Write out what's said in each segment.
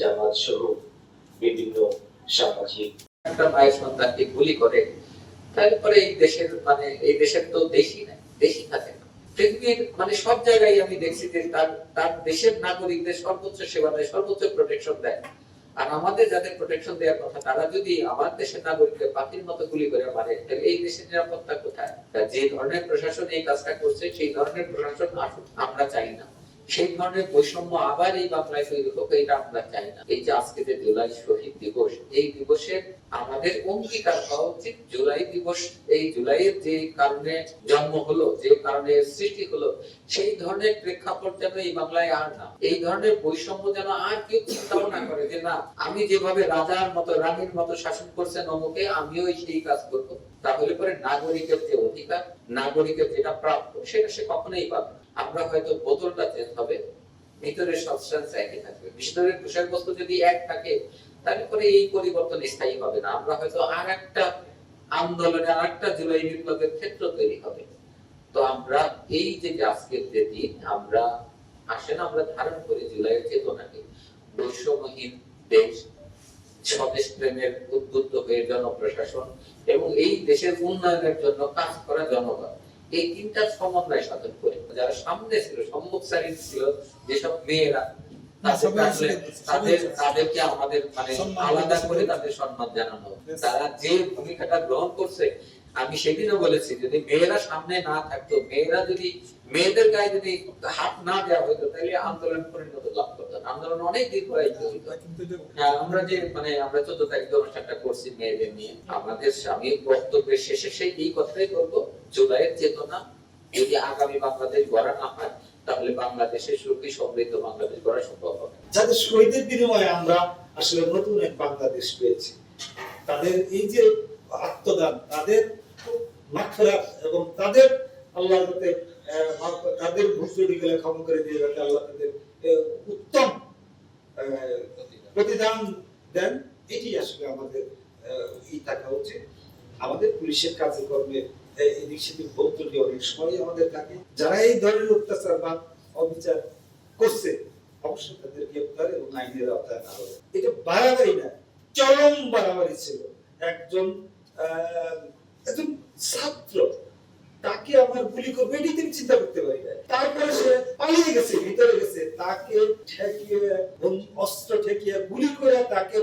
জামাত বিভিন্ন সামাজিক একটা সন্তানকে গুলি করে, তারপরে এই দেশের মানে এই দেশের তো দেশই নাই, দেশই থাকে পৃথিবীর মানে সব জায়গায় আমি দেখছি যে তার তার দেশের নাগরিকদের সর্বোচ্চ সেবা দেয়, সর্বোচ্চ প্রোটেকশন দেয়। আর আমাদের যাদের প্রোটেকশন দেওয়ার কথা, তারা যদি আমার দেশের নাগরিকদের পাখির মতো গুলি করে মারে, তাহলে এই দেশের নিরাপত্তা কোথায়? যে ধরনের প্রশাসন এই কাজটা করছে, সেই ধরনের প্রশাসন আমরা চাই না। সেই ধরনের বৈষম্য আবার এই বাংলায় তৈরি হোক, এটা আমরা চাই না। এই যে আজকে যে জুলাই শহীদ দিবস, এই দিবসের আমাদের অঙ্গীকার হওয়া উচিত। জুলাই দিবস, এই জুলাইয়ের যে কারণে জন্ম হলো, যে কারণে সৃষ্টি হলো, সেই ধরনের প্রেক্ষাপট যেন এই বাংলায় আর না, এই ধরনের বৈষম্য যেন আর কেউ চিন্তাও না করে যে, না, আমি যেভাবে রাজার মতো, রানীর মতো শাসন করছেন অমুকে, আমিও সেই কাজ করব। তাহলে পরে নাগরিকের যে অধিকার, নাগরিকের যেটা প্রাপ্য, সেটা সে কখনোই পাবে না। আমরা হয়তো বোতলটা চেঞ্জ হবে, ভিতরের সাবস্টেন্স একই থাকবে। ভিতরের বিষয়বস্তু যদি এক থাকে, তাহলে পরে এই পরিবর্তন স্থায়ী হবে না। আমরা হয়তো আর একটা আন্দোলনে আর একটা জুলাই বিপ্লবের ক্ষেত্র তৈরি হবে। তো আমরা এই যে আজকের যে দিন, আমরা আসেন, আমরা ধারণ করি জুলাইয়ের চেতনাকে। বৈষম্যহীন দেশ, স্বদেশ প্রেমের উদ্বুদ্ধ হয়ে জনপ্রশাসন এবং এই দেশের উন্নয়নের জন্য কাজ করা জনগণ। এই তিনটার সমন্বয় সাধন করে যারা সামনে ছিল সম্মুখ সারির ছিল যেসব মেয়েরা তাদের-। তাদেরকে আমাদের মানে আলাদা করে তাদের সম্মান জানানো. তারা যে ভূমিকাটা গ্রহণ করছে আমি সেদিনও বলেছি যদি মেয়েরা সামনে না থাকতো মেয়েরা যদি মেয়েদের গায়ে যদি হাত না দেওয়া হতো তাহলে আন্দোলন পরিণত লাভ করতো। আন্দোলন অনেক দীর্ঘায়িত হইতো হ্যাঁ, আমরা যে মানে আমরা চোদ্দ তারিখ অনুষ্ঠানটা করছি মেয়েদের নিয়ে আমাদের স্বামী বক্তব্যের শেষে সেই এই কথাই বলব জুলাইয়ের চেতনা যদি আগামী বাংলাদেশ গড়া না হয় তাহলে বাংলাদেশের সুখী সমৃদ্ধ বাংলাদেশ গড়া সম্ভব হবে। যাদের শহীদের বিনিময়ে আমরা আসলে নতুন এক বাংলাদেশ পেয়েছি তাদের এই যে আত্মদান তাদের মাগফিরাত এবং তাদের আল্লাহ তাদের ভুল গেলে ক্ষমা করে দিয়ে যাতে আল্লাহ তাদের উত্তম প্রতিদান দেন। এটি আসলে আমাদের ই থাকা উচিত। আমাদের পুলিশের কাজে কর্মে এদিক সেদিক অনেক সময় আমাদের থাকে। যারা এই ধরনের অত্যাচার বা অবিচার করছে, অবশ্যই তাদের গ্রেপ্তার এবং আইনের আওতায় আনা হবে। এটা বাড়াবাড়ি না, চরম বাড়াবাড়ি ছিল। একজন একজন ছাত্র, তাকে আমার গুলি করবে, এটি তিনি চিন্তা করতে পারি না তারপরে সে পালিয়ে গেছে, ভিতরে তাকে ঠেকিয়ে অস্ত্র ঠেকিয়ে গুলি করে তাকে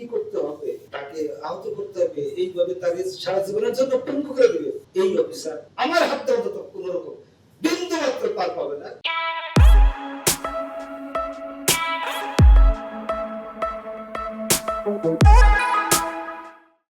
ই করতে হবে, তাকে আহত করতে হবে। এইভাবে তাকে সারা জীবনের জন্য পঙ্গু করে দেবে। এই অফিসার আমার হাত দেওয়া তো কোন রকম বিন্দু মাত্র পার পাবে না। Thank